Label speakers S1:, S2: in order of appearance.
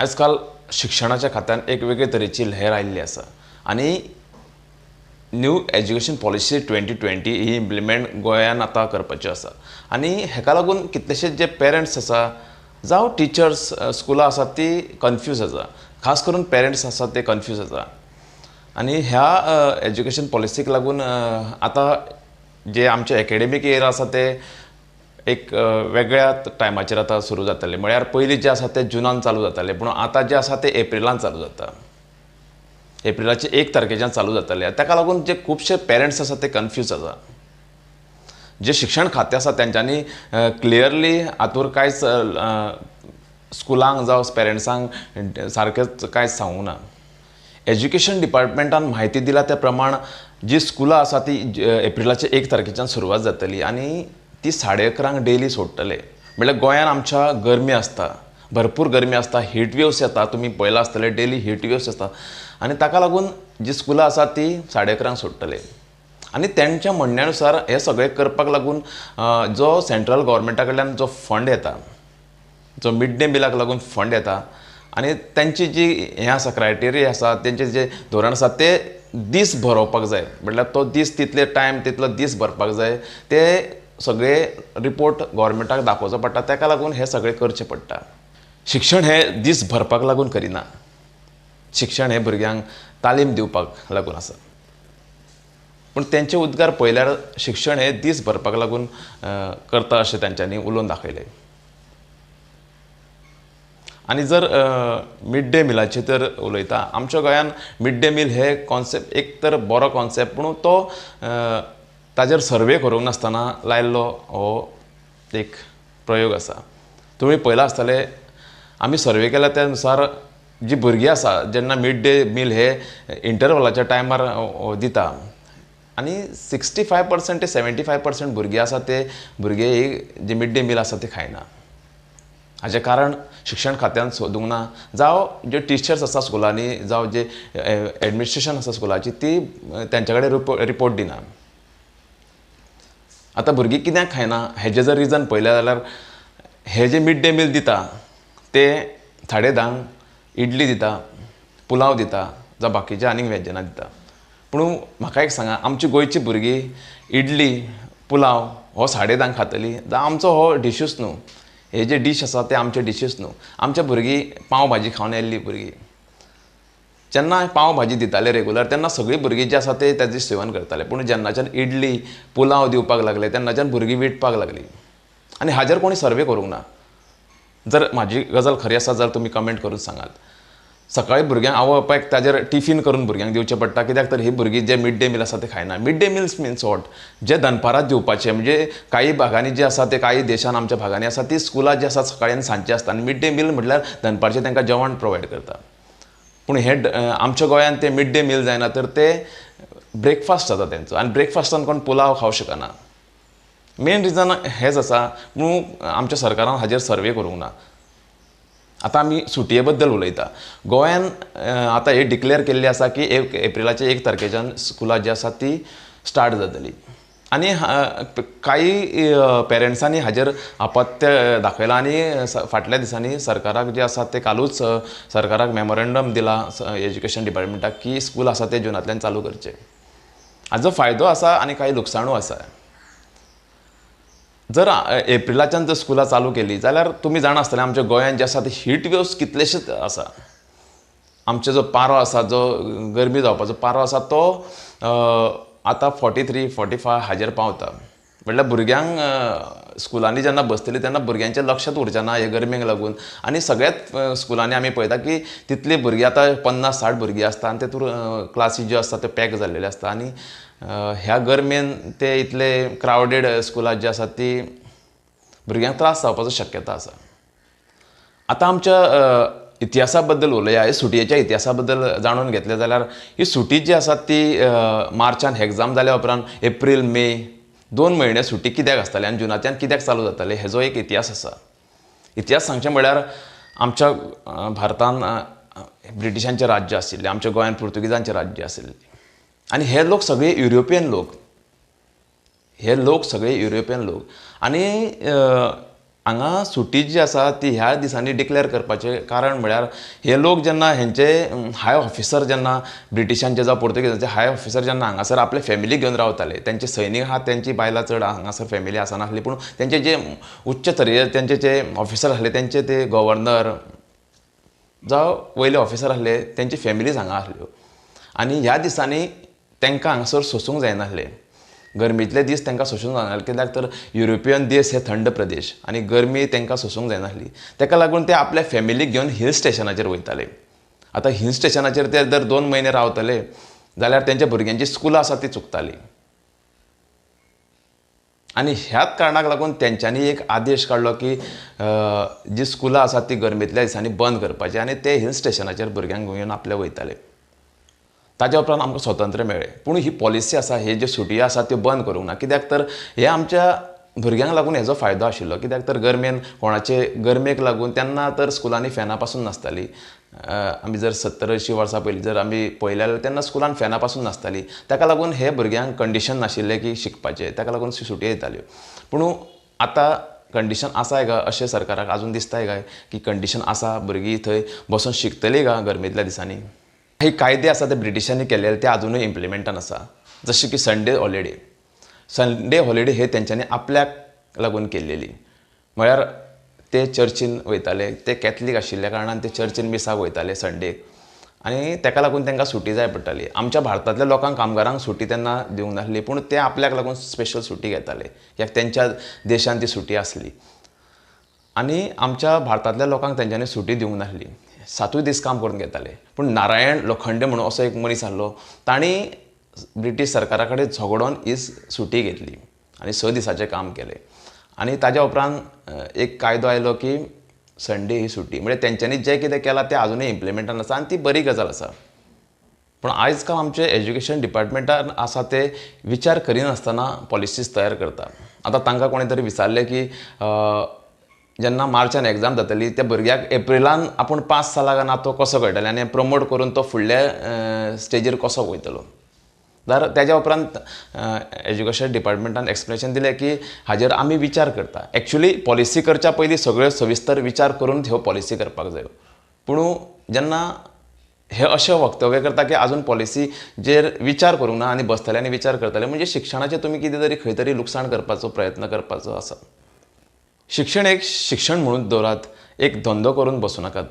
S1: आजकाल शिक्षणाच्या खात्यान एक वेगळे तरेची लहर आयिल्ली आसा आनी new education policy twenty twenty ही इम्प्लिमेंट गोंयान आतां करपाची आसा आनी हेका लागून कितलेशेच जे पेरंट्स आसा जावं टिचर्स स्कुलां आसात ती कन्फ्यूज आसा खास करून पेरंट्स आसात ते कन्फ्यूज आसा आनी ह्या एज्युकेशन पॉलिसीक लागून आतां जे आमचे एकेडेमीक इयर आसा ते एक वेगळ्या टायमाचेर आतां सुरू जातले. म्हळ्यार पयलीं जे आसा ते जुनान चालू जाताले पूण आतां जे आसा ते एप्रिलान चालू जाता. एप्रिलाचे एक तारखेच्यान चालू जातले. ताका लागून जे खुबशे पेरंट्स आसा ते कन्फ्यूज आसा. जे शिक्षण खातें आसा तेंच्यांनी क्लियरली हातूर कांयच स्कुलांक जावं पेरंट्सांक सारकेंच कांयच सांगूंक ना. एज्युकेशन डिपार्टमेंटान म्हायती दिला त्या प्रमाण जी स्कुलां आसा ती एप्रिलाचे एक तारखेच्यान सुरवात जातली. आनी ती साडे अकरांक डेली सोडटले. म्हणल्यार गोंयांत आमच्या गरमी आसता. भरपूर गरमी आसता. हीट वेव्स येता. तुमी पळयलां आसतले डेली हीट वेव्स येता. आनी ताका लागून जी स्कुलां आसा ती साडे अकरांक सोडटले. आनी तेंच्या म्हणण्यानुसार हे सगळें करपाक लागून जो सेंट्रल गव्हर्मेंटा कडल्यान जो फंड येता जो मिड डे मिलाक लागून फंड येता आनी तेंची जी हें आसा क्रायटेरिया आसा तेंचे जे धोरण आसा ते दीस भरोवपाक जाय. म्हटल्यार तो दीस तितले टायम तितलो दीस भरपाक जाय. ते सगळे रिपोर्ट गोवोरमेंटाक दाखोवचो पडटा ताका लागून हे सगळें करचें पडटा. शिक्षण हें दीस भरपाक लागून करिना. शिक्षण हें भुरग्यांक तालीम दिवपाक लागून आसा. पूण तेंचे उद्गार पळयल्यार शिक्षण हें दीस भरपाक लागून करता अशें तांच्यांनी उलोवन दाखयलें. आनी जर मिड डे मिलाची तर उलयता आमच्या गोंयान मिड डे मील हे कॉन्सेप्ट एक तर बरो कॉन्सेप्ट पूण तो ताजेर सर्वे करूंक नासतना लायल्लो हो एक प्रयोग आसा तुमी पळयलां आसतलें आमी सर्वे केल्या त्या नुसार जी भुरगीं आसा जेन्ना मिड डे मील हे इंटरवलाच्या टायमार दिता आनी सिक्स्टी फाय पर्संट ते सेवेंटी फाय पर्संट भुरगीं आसा ते भुरगे ही जे मिड डे मील आसा ते खायना. हाचें कारण शिक्षण खात्यान सोदूंक ना. जावं जे टिचर्स आसा स्कुलांनी जावं जे एडमिनिस्ट्रेशन आसा स्कुलाची ती तेंच्या कडेन रिपो रिपोर्ट दिना. आतां भुरगीं कित्याक खायना? हेजें जर रिजन पळयलें जाल्यार हे जे मिड डे मील दिता ते साडे धांक इडली दिता पुलाव दिता जावं बाकीचीं आनीक व्यंजनां दिता. पूण म्हाका एक सांगा आमची गोंयची भुरगीं इडली पुलाव हो साडे धांक खातली. जावं आमचो हो डिशूच न्हू. हे जे डीश आसा ते आमचे डिशीस न्हू. आमच्या भुरगीं पाव भाजी खावन येल्ली भुरगीं. जेन्ना पाव भाजी दिताले रेगुलर तेन्ना सगळीं भुरगीं जी आसा ते तेजें सेवन करताले. पूण जेन्नाच्यान इडली पुलाव दिवपाक लागले तेन्नाच्यान भुरगीं विटपाक लागलीं. आनी हाजेर कोणी सर्वे करूंक ना. जर म्हाजी गजाल खरी आसा जाल्यार तुमी कमेंट करून सांगात सकाळीं भुरग्यांक आवय बापायक ताजेर टिफीन करून भुरग्यांक दिवचें पडटा. कित्याक तर ही भुरगीं जे मिड डे मील आसा ते खायना mid day meals means what जे दनपारात दिवपाचे म्हणजे काही भागांनी जे आसा ते काही देशान आमच्या भागांनी आसा ती स्कुलां जी आसा सकाळी आनी सांजची आसता आनी मिड डे मील म्हटल्यार दनपारचें तांकां जेवण प्रोवायड करता. पूण हे आमच्या गोंयांत ते मिड डे मील जायना तर ते ब्रेकफास्ट जाता तेंचो आनी ब्रेकफास्टान कोण पुलाव खावं शकना. मेन रिजन हेच आसा पूण आमच्या सरकारान हाजेर सर्वे करूंक ना. आतां आमी सुटये बद्दल उलयता गोंयान आतां हे डिक्लेर केल्ली आसा की एक एप्रिलाच्या एक तारखेच्यान स्कुलां जी आसा ती स्टार्ट जातली. आनी काही पेरंट्सांनी हाजेर आपत्य दाखयलां आनी फाटल्या दिसांनी सरकाराक जे आसा ते कालूच सरकाराक मेमोरेंडम दिला एज्युकेशन डिपार्टमेंटाक की स्कूल आसा ते जुनांतल्यान चालू करचे. हाजो फायदो आसा आनी काही लुकसाणूय आसा जर एप्रिलाच्यान जर स्कुलां चालू केली जाल्यार तुमी जाणा आसतलें आमच्या गोंयांत जे आसा ते हीट वेव्स कितलेशेच आसा आमचो जो पारो आसा जो गरमी जावपाचो पारो आसा तो आतां फोटी थ्री फोटी फाय हाजेर पावता. म्हटल्यार भुरग्यांक स्कुलांनी जेन्ना बसतलीं तेन्ना भुरग्यांचें लक्षच उरचें ना हे गरमेक लागून. आनी सगळ्याच स्कुलांनी आमी पळयता की तितली भुरगीं आतां पन्नास साठ भुरगीं आसता आनी तेतूर क्लासी ज्यो आसता त्यो पॅक जाल्लेले आसता आनी ह्या गरमेन ते इतले क्रावडेड स्कुलां जी आसात ती भुरग्यांक त्रास जावपाचो शक्यता आसा आतां आमच्या इतिहासाबद्दल इतिहासा बद्दल उलया हे सुटयेच्या इतिहासा बद्दल जाणून घेतलें जाल्यार ही सुटी जी आसा ती मार्चान एग्जाम जाल्या उपरांत एप्रील मे दोन म्हयने सुटी कित्याक आसताली आनी जुनांतल्यान कित्याक चालू जाताली हेजो एक इतिहास आसा. इतिहास सांगचें म्हळ्यार आमच्या भारतांत भारतान ब्रिटिशांचें राज्य आशिल्लें आमच्या गोंयांत पुर्तुगीजांचें राज्य आशिल्लें. आनी हे लोक सगळे युरोपियन लोक. हे लोक सगळे युरोपियन लोक. आनी हांगा सुटी जी आसा ती ह्या दिसांनी डिक्लेर करपाचें कारण म्हळ्यार हे लोक जेन्ना हेंचे हाय ऑफिसर जेन्ना ब्रिटिशांचे जावं पोर्तुगेजांचे हाय ऑफिसर जेन्ना हांगासर आपले फॅमिली घेवन रावताले तेंचे सैनीक आहात तेंची बायलां चड हांगासर फॅमिली आसनासली पूण तेंचे जे उच्च तरेचे तेंचे जे ऑफिसर आसले तेंचे ते गव्हर्नर जावं वयले ऑफिसर आसले तेंची फॅमिलीज हांगा आसल्यो. आनी ह्या दिसांनी तेंकां हांगासर सोंसूंक जायनासलें. गरमेंतले दीस तांकां सोंसूंक जायनासले कित्याक तर युरोपियन देश हे थंड प्रदेश आनी गरमी तांकां सोंसूंक जायनासली. ताका लागून ते आपल्या फॅमिलीक घेवन हिल स्टेशनाचेर वयताले. आतां हिल स्टेशनाचेर ते जर दोन म्हयने रावतले जाल्यार तेंच्या भुरग्यांची स्कुलां आसा ती चुकतालीं. आनी ह्याच कारणाक लागून तेंच्यांनी एक आदेश काडलो की जी स्कुलां आसात ती गरमेंतल्या दिसांनी बंद करपाची. आनी ते हिल स्टेशनाचेर भुरग्यांक घेवन आपले वयताले. ताज्या उपरांत आमकां स्वतंत्र मेळ्ळें पूण ही पॉलिसी आसा हे ज्यो सुटयो आसा त्यो बंद करूंक ना. कित्याक तर हे आमच्या भुरग्यांक लागून हेजो फायदो आशिल्लो. कित्याक तर गरमेन कोणाचे गरमेक लागून तेन्ना तर स्कुलांनी फॅनां पासून नासतालीं आमी जर सत्तर अंयशीं वर्सां पयलीं जर आमी पळयलें जाल्यार तेन्ना स्कुलान फॅनां पासून नासतालीं. ताका लागून हे भुरग्यांक कंडिशन नाशिल्लें की शिकपाचें. ताका लागून सुटी येताल्यो. पूण आतां कंडिशन आसाय काय अशें सरकाराक आजून दिसताय काय की कंडिशन आसा भुरगीं थंय बसून शिकतलीं काय गरमेंतल्या दिसांनी. हे कायदे आसा ते ब्रिटिशांनी केलेले ते अजूनय इम्प्लिमेंटान आसा जशें की संडे हॉलिडे संडे हॉलिडे हे तेंच्यांनी आपल्याक लागून केल्लेली म्हळ्यार ते चर्चीन वयताले ते कॅथलीक आशिल्ल्या कारणान ते चर्चीन मिसाक वयताले संडेक आनी ताका लागून तांकां सुटी जाय पडटाली. आमच्या भारतांतल्या लोकांक कामगारांक सुटी तेन्ना दिवंक नासली पूण ते आपल्याक लागून स्पेशल सुटी घेताले. कित्याक तेंच्या देशांत ती सुटी आसली. आनी आमच्या भारतांतल्या लोकांक तेंच्यांनी सुटी दिवंक नासली. सातूय दीस काम करून घेताले. पूण नारायण लोखंडे म्हणून असो एक मनीस आसलो तांणी ब्रिटीश सरकारा कडेन झगडोन ही सुटी घेतली आनी स दिसाचें काम केलें. आनी ताज्या उपरांत एक कायदो आयलो की संडे ही सुटी. म्हणजे तेंच्यांनी जें कितें केलां तें अजुनूय इम्प्लिमेंटान आसा आनी ती बरी गजाल आसा. पूण आयज काल आमचे एज्युकेशन डिपार्टमेंटान आसा ते विचार करिनासतना पॉलिसीज तयार करता आतां तांकां कोणें तरी विचारलें की जेन्ना मार्चान एग्जाम जातली त्या भुरग्याक एप्रिलान आपूण पास जाला काय ना तो कसो कळटलें आनी प्रमोट करून तो फुडल्या स्टेजीर कसो वयतलो. जाल्यार तेज्या उपरांत एज्युकेशन डिपार्टमेंटान एक्सप्लेनेशन दिलें की हाजेर आमी विचार करता. एक्चुली पॉलिसी करच्या पयलीं सगळ्यो सविस्तर विचार करून ह्यो पॉलिसी करपाक जायो. पूण जेन्ना हे अशें वक्तव्य करता की आजून पॉलिसीचेर विचार करूंक ना आनी बसतले आनी विचार करतले म्हणजे शिक्षणाचें तुमी कितें तरी खंय तरी लुकसाण करपाचो प्रयत्न करपाचो आसा शिक्षण एक शिक्षण म्हणून दवरात एक धंदो करून बसूं नाकात